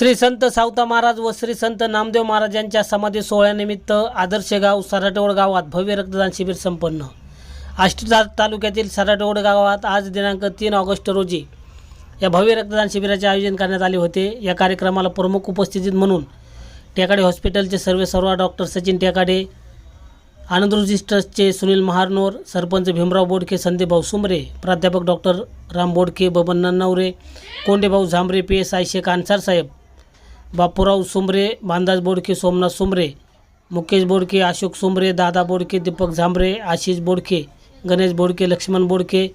श्री संत सावता महाराज व श्री संत नामदेव महाराज यांच्या समाधी सोहळ्यानिमित्त आदर्श गाव सराटवड गावात भव्य रक्तदान शिबिर संपन्न. आष्टी तालुक्यातील सराटवड गावात आज दिनांक तीन ऑगस्ट रोजी या भव्य रक्तदान शिबिराचे आयोजन करण्यात आले होते. या कार्यक्रमाला प्रमुख उपस्थितीत म्हणून टेकाडे हॉस्पिटलचे सर्वे सर्व डॉक्टर सचिन टेकाडे आनंदरुजी ट्रस्टचे सुनील महारनोर सरपंच भीमराव बोडके संदीपभाऊ सुमरे प्राध्यापक doctor Ram Bodke Baban Nannaware Kondebhau Zambare P S I Shaikh Ansar saheb Bapurao Sumre Bandaj Bodke Somnath Sumre Mukesh Bodke Ashok Sumre Dada Bodke Deepak Jhambare Ashish बोडके गणेश बोडके लक्ष्मण बोडके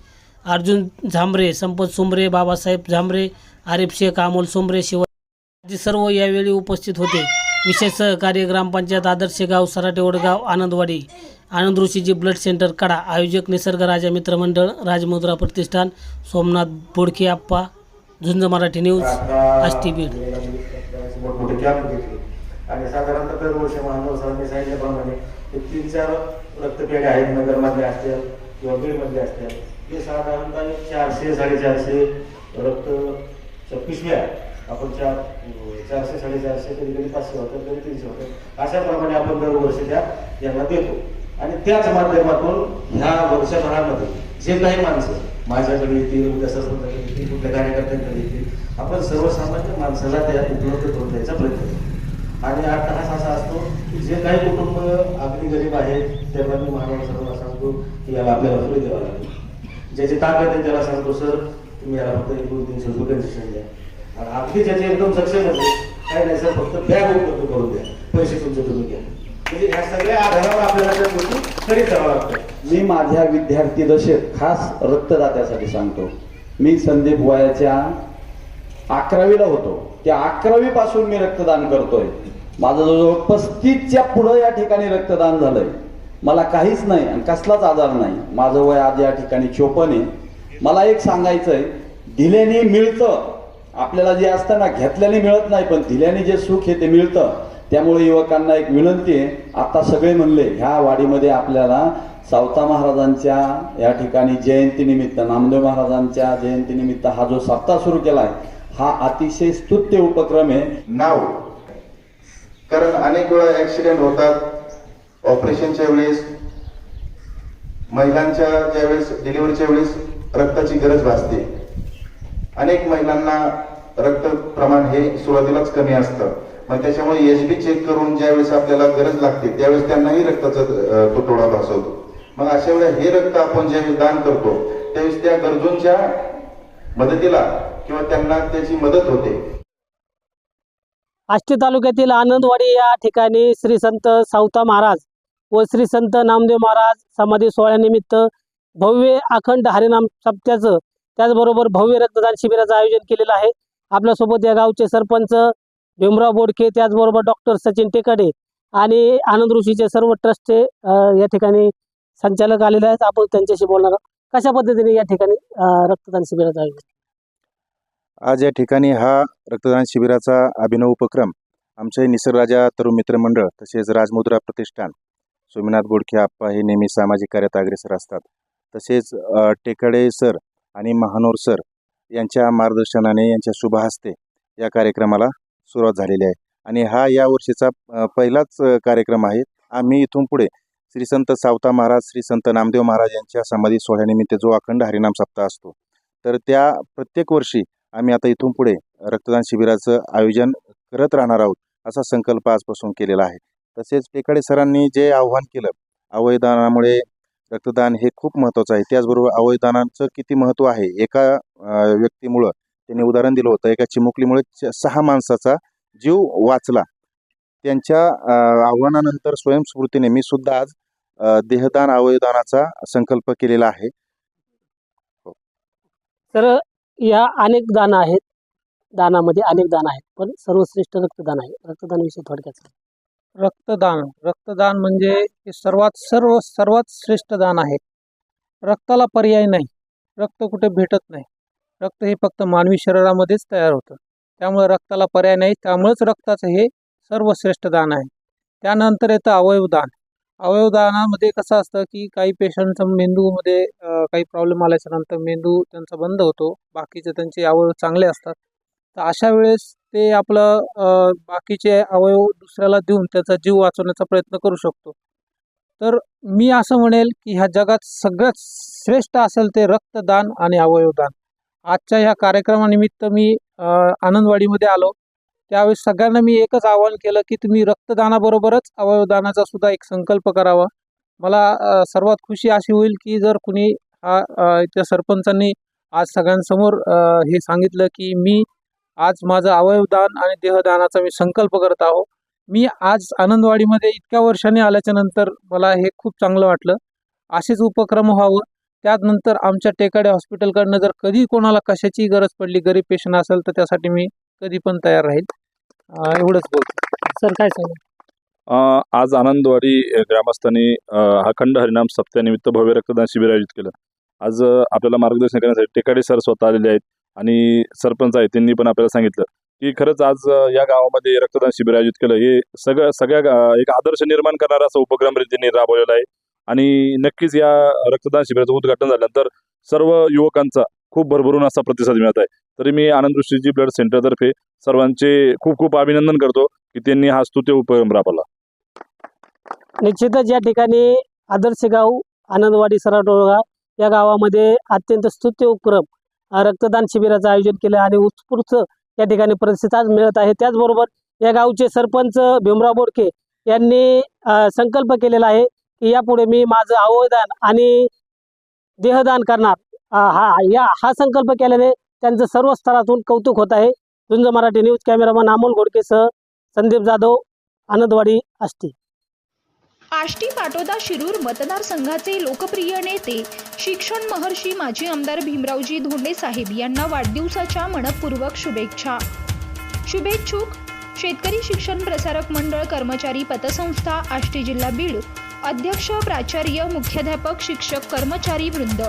अर्जुन झांबरे संपत सुमरे बाबासाहेब झांबरे आरिफ शेख अमोल सुमरे शिव आदी सर्व यावेळी उपस्थित होते. विशेष सहकार्य ग्रामपंचायत आदर्श गाव सराटे वडगाव आनंदवाडी आनंद ऋषीजी ब्लड सेंटर कडा आयोजक निसर्ग राजा मित्रमंडळ राजमुद्रा प्रतिष्ठान सोमनाथ बोडके आप्पा झुंज मराठी न्यूज आष्टी बीड मोठमोठे कॅम्प घेतले. आणि साधारणतः दरवर्षी महानवर सरांनी सांगितल्याप्रमाणे ते तीन चार रक्तपेढ्या आहेत नगरमधले असतील किंवा बीडमधले असतील. ते साधारणतः चारशे साडेचारशे रक्त पिशव्या आपण चार चारशे साडेचारशे कधी कधी पाचशे होतात कधी तीनशे होतात. अशाप्रमाणे आपण दरवर्षी त्या यांना देतो. आणि त्याच माध्यमातून ह्या वर्षभरामध्ये जे काही माणसं माझ्याकडे येतील उद्या सरपंचाकडे येतील कुठल्या कार्यकर्त्यांकडे येतील आपण सर्वसामान्य माणसाला त्या उपलब्ध करून द्यायचा प्रयत्न करतो आणि अट्टहास असा असतो की जे काही कुटुंब अगदी गरीब आहेत त्यांना मी महाराज सर्वांना सांगतो की याला आपल्याला फुले द्यावा लागेल. ज्याची ताकद आहे त्याला सांगतो सर तुम्ही याला फक्त एक दोन तीनशे रुपये कन्सेशन द्या. आणि अगदी ज्याचे एकदम सक्षम होते काय नाही सर फक्त बॅग उपलब्ध करून द्या. पैसे तुमचे तुम्ही घ्या. म्हणजे ह्या सगळ्या आधारावर आपल्याला त्या गोष्टी खरी करावं लागतं मी माझ्या विद्यार्थी दशेत खास रक्तदात्यासाठी सांगतो. मी संदीप वयाच्या अकरावीला होतो. त्या अकरावी पासून मी रक्तदान करतोय. माझं जवळजवळ पस्तीसच्या पुढं या ठिकाणी रक्तदान झालंय. मला काहीच नाही आणि कसलाच आजार नाही. माझं वय आज या ठिकाणी चोपन आहे. मला एक सांगायचंय दिल्याने मिळतं. आपल्याला जे असतं ना घेतल्याने मिळत नाही पण दिल्याने जे सुख आहे ते मिळतं. त्यामुळे युवकांना एक विनंती आहे आता सगळे म्हणले ह्या वाडीमध्ये आपल्याला सावता महाराजांच्या या ठिकाणी जयंतीनिमित्त नामदेव महाराजांच्या जयंतीनिमित्त हा जो सप्ताह सुरू केलाय हा अतिशय स्तुत्य उपक्रम आहे. नाव. कारण अनेक वेळा ऍक्सिडेंट होतात. ऑपरेशनच्या वेळेस महिलांच्या ज्यावेळेस डिलिव्हरीच्या वेळेस रक्ताची गरज भासते. अनेक महिलांना रक्त प्रमाण हे सुरुवातीलाच कमी असतं. मग त्याच्यामुळे एच बी चेक करून ज्यावेळेस आपल्याला गरज लागते त्यावेळेस त्यांनाही रक्ताचा तुटवडा भासवतो. मग अशा वेळेला हे रक्त आपण ज्यावेळेस दान करतो त्यावेळेस त्या गरजूंच्या मदतीला किंवा त्यांना त्याची मदत होते. आष्टी तालुक्यातील आनंदवाडी या ठिकाणी श्री संत सावता महाराज व श्री संत नामदेव महाराज समाधी सोहळ्यानिमित्त भव्य अखंड हरिनाम सप्त्याचं त्याचबरोबर भव्य रक्तदान शिबिराचं आयोजन केलेलं आहे. आपल्यासोबत या गावचे सरपंच भीमराव बोडके त्याचबरोबर डॉक्टर सचिन टेकाडे आणि आनंद ऋषीचे सर्व ट्रस्टचे या ठिकाणी संचालक आलेले आहेत. आपण त्यांच्याशी बोलणार आहोत. कशा पद्धतीने या ठिकाणी रक्तदान शिबिराचा आयोजन? आज या ठिकाणी हा रक्तदान शिबिराचा अभिनव उपक्रम आमचे निसर्गराजा तरुण मित्र मंडळ तसेच राजमुद्रा प्रतिष्ठान सोमनाथ बोडखे आप्पा हे नेहमी सामाजिक कार्यात अग्रेसर असतात. तसेच टेकडे टेकाडे सर आणि महानोर सर यांच्या मार्गदर्शनाने यांच्या शुभ हस्ते या कार्यक्रमाला सुरुवात झालेली आहे. आणि हा या वर्षीचा पहिलाच कार्यक्रम आहे. आम्ही इथून पुढे श्री संत सावता महाराज श्री संत नामदेव महाराज यांच्या समाधी सोहळ्यानिमित्त जो अखंड हरिनाम सप्ताह असतो तर त्या प्रत्येक वर्षी आम्ही आता इथून पुढे रक्तदान शिबिराचं आयोजन करत राहणार आहोत असा संकल्प आजपासून केलेला आहे. तसेच टेकाडे सरांनी जे आव्हान केलं अवयदानामुळे रक्तदान हे खूप महत्त्वाचं आहे. त्याचबरोबर अवयदानाचं किती महत्त्व आहे एका व्यक्तीमुळं त्यांनी उदाहरण दिलं होतं. एका चिमुकलीमुळे च- सहा माणसाचा जीव वाचला. त्यांच्या अं, आव्हानानंतर स्वयंस्फूर्तीने मी सुद्धा आज देहदान अवयदानाचा संकल्प केलेला आहे. तर या अनेक दान आहेत. दानामध्ये अनेक दान आहेत. पण सर्वश्रेष्ठ रक्तदान आहे. रक्तदानाविषयी थोडक्यात. रक्तदान. रक्तदान म्हणजे हे सर्वात सर्व सर्वात श्रेष्ठ दान आहे. रक्ताला पर्याय नाही. रक्त कुठे भेटत नाही. रक्त हे फक्त मानवी शरीरामध्येच तयार होतं. त्यामुळे रक्ताला पर्याय नाही त्यामुळेच रक्ताचं हे सर्वश्रेष्ठ दान आहे. त्यानंतर येतं अवयवदान अवयवदानामध्ये कसं असतं की काही पेशंटचं मेंदूमध्ये काही प्रॉब्लेम आल्याच्यानंतर मेंदू त्यांचा बंद होतो. बाकीचे त्यांचे अवयव चांगले असतात. तर अशा वेळेस ते आपलं बाकीचे अवयव दुसऱ्याला देऊन त्याचा जीव वाचवण्याचा प्रयत्न करू शकतो. तर मी असं म्हणेल की ह्या जगात सगळ्यात श्रेष्ठ असेल ते रक्तदान आणि अवयवदान आजच्या ह्या कार्यक्रमानिमित्त मी आनंदवाडीमध्ये आलो. त्यावेळेस सगळ्यांना मी एकच आवाहन केलं की तुम्ही रक्तदानाबरोबरच अवयवदानाचा सुद्धा एक संकल्प करावा. मला सर्वात खुशी अशी होईल की जर कुणी हा त्या सरपंचांनी आज सगळ्यांसमोर हे सांगितलं की मी आज माझं अवयवदान आणि देहदानाचा मी संकल्प करत आहो मी आज आनंदवाडीमध्ये इतक्या वर्षांनी आल्याच्यानंतर मला हे खूप चांगलं वाटलं. असेच उपक्रम व्हावं. त्यानंतर आमच्या टेकाडे हॉस्पिटलकडनं जर कधी कोणाला कशाची गरज पडली गरीब पेशंट असेल तर त्यासाठी मी कधी पण तयार राहील. एवढंच बोलतो. सर काय सांगा? आज आनंदवाडी ग्रामस्थांनी अखंड हरिनाम सप्त्यानिमित्त भव्य रक्तदान शिबिर आयोजित केलं. आज आपल्याला मार्गदर्शन करण्यासाठी टेकाडे सर स्वतः आलेले आहेत आणि सरपंच आहेत त्यांनी पण आपल्याला सांगितलं की खरंच आज या गावामध्ये रक्तदान शिबिर आयोजित केलं. हे सगळं सगळ्या गा- एक आदर्श निर्माण करणारा असा उपक्रम त्यांनी राबवलेला आहे. आणि नक्कीच या रक्तदान शिबिराचं उद्घाटन झाल्यानंतर सर्व युवकांचा खूप भरभरून असा प्रतिसाद मिळत आहे. तरी मी आनंद दृष्टीची ब्लड सेंटरतर्फे सर्वांचे खूप खूप अभिनंदन करतो की त्यांनी हा स्तुत्य उपक्रम राबवला. निश्चितच या ठिकाणी आदर्श गाव आनंदवाडी सराटोळगा या गावामध्ये अत्यंत स्तुत्य उपक्रम रक्तदान शिबिराचं आयोजन केलं आणि उत्स्फूर्त या ठिकाणी प्रतिसाद मिळत आहे. त्याचबरोबर या गावचे सरपंच भीमराव बोडके यांनी संकल्प केलेला आहे की यापुढे मी माझं अवयदान आणि देहदान करणार. हा या हा संकल्प केल्याने त्यांचं सर्व स्तरातून कौतुक होत आहे. झुंज मराठी न्यूज कॅमेरामन अमोल घोडकेसह संदीप जाधव आनंदवाडी आष्टी. आष्टी पाटोदा शिरूर मतदारसंघाचे लोकप्रिय नेते शिक्षण महर्षी माजी आमदार भीमरावजी धोंडे साहेब यांना वाढदिवसाच्या मनपूर्वक शुभेच्छा. शुभेच्छुक शेतकरी शिक्षण प्रसारक मंडळ कर्मचारी पतसंस्था आष्टी जिल्हा बीड. अध्यक्ष प्राचार्य मुख्याध्यापक शिक्षक कर्मचारी वृंद